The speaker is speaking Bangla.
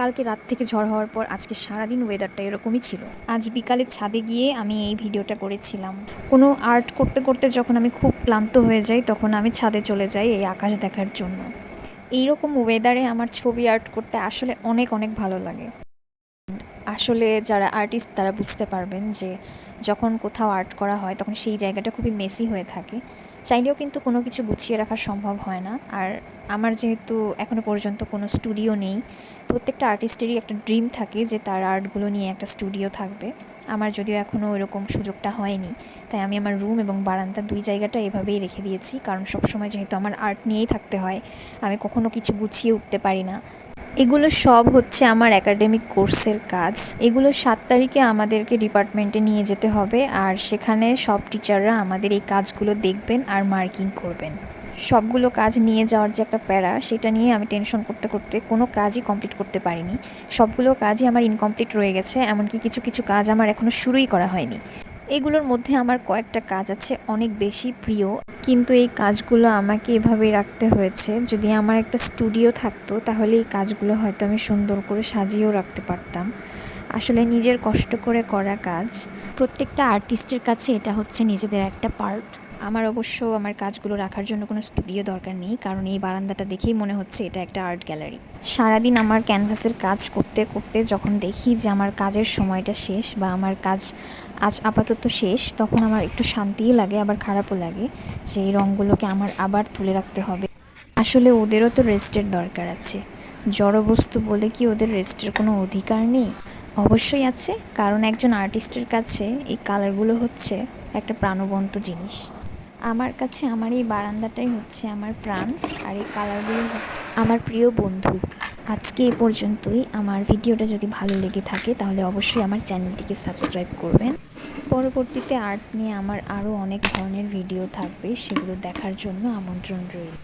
কালকে রাত থেকে ঝড় হওয়ার পর আজকে সারাদিন ওয়েদারটা এরকমই ছিল। আজ বিকালে ছাদে গিয়ে আমি এই ভিডিওটা করেছিলাম। কোনো আর্ট করতে করতে যখন আমি খুব ক্লান্ত হয়ে যাই, তখন আমি ছাদে চলে যাই এই আকাশ দেখার জন্য। এইরকম ওয়েদারে আমার ছবি আর্ট করতে আসলে অনেক অনেক ভালো লাগে। আসলে যারা আর্টিস্ট তারা বুঝতে পারবেন যে যখন কোথাও আর্ট করা হয়, তখন সেই জায়গাটা খুবই মেসি হয়ে থাকে। চাইলেও কিন্তু কোনো কিছু গুছিয়ে রাখা সম্ভব হয় না। আর আমার যেহেতু এখনও পর্যন্ত কোনো স্টুডিও নেই, প্রত্যেকটা আর্টিস্টেরই একটা ড্রিম থাকে যে তার আর্টগুলো নিয়ে একটা স্টুডিও থাকবে। আমার যদিও এখনও ওইরকম সুযোগটা হয়নি, তাই আমি আমার রুম এবং বারান্দা দুই জায়গাটা এভাবেই রেখে দিয়েছি। কারণ সবসময় যেহেতু আমার আর্ট নিয়েই থাকতে হয়, আমি কখনো কিছু গুছিয়ে উঠতে পারি না। এগুলো সব হচ্ছে আমার একাডেমিক কোর্সের কাজ। এগুলো সাত তারিখে আমাদেরকে ডিপার্টমেন্টে নিয়ে যেতে হবে আর সেখানে সব টিচাররা আমাদের এই কাজগুলো দেখবেন আর মার্কিং করবেন। সবগুলো কাজ নিয়ে যাওয়ার যে একটা প্যারা, সেটা নিয়ে আমি টেনশন করতে করতে কোনো কাজই কমপ্লিট করতে পারিনি। সবগুলো কাজই আমার ইনকমপ্লিট রয়ে গেছে, এমনকি কিছু কিছু কাজ আমার এখনও শুরুই করা হয়নি। এগুলোর মধ্যে আমার কয়েকটা কাজ আছে, অনেক বেশি প্রিয়। কিন্তু এই কাজগুলো আমাকে এভাবে রাখতে হয়েছে। যদি আমার একটা স্টুডিও থাকতো, তাহলে এই কাজগুলো হয়তো আমি সুন্দর করে সাজিয়েও রাখতে পারতাম। আসলে নিজের কষ্ট করে করা কাজ। প্রত্যেকটা আর্টিস্টের কাছে এটা হচ্ছে নিজেদের একটা পার্ট আমার অবশ্য আমার কাজগুলো রাখার জন্য কোনো স্টুডিও দরকার নেই, কারণ এই বারান্দাটা দেখেই মনে হচ্ছে এটা একটা আর্ট গ্যালারি সারাদিন আমার ক্যানভাসের কাজ করতে করতে যখন দেখি যে আমার কাজের সময়টা শেষ বা আমার কাজ আজ আপাতত শেষ, তখন আমার একটু শান্তিই লাগে, আবার খারাপও লাগে যে এই রঙগুলোকে আমার আবার তুলে রাখতে হবে। আসলে ওদেরও তো রেস্টের দরকার আছে। জড়বস্তু বলে কি ওদের রেস্টের কোনো অধিকার নেই? অবশ্যই আছে, কারণ একজন আর্টিস্টের কাছে এই কালারগুলো হচ্ছে একটা প্রাণবন্ত জিনিস। আমার কাছে, আমার এই বারান্দাটাই হচ্ছে আমার প্রাণ আর এই কালারগুলো হচ্ছে আমার প্রিয় বন্ধু। আজকে এ পর্যন্তই। আমার ভিডিওটা যদি ভালো লেগে থাকে, তাহলে অবশ্যই আমার চ্যানেলটিকে সাবস্ক্রাইব করবেন। পরবর্তীতে আর্ট নিয়ে আমার আরও অনেক ধরনের ভিডিও থাকবে, সেগুলো দেখার জন্য আমন্ত্রণ রইল।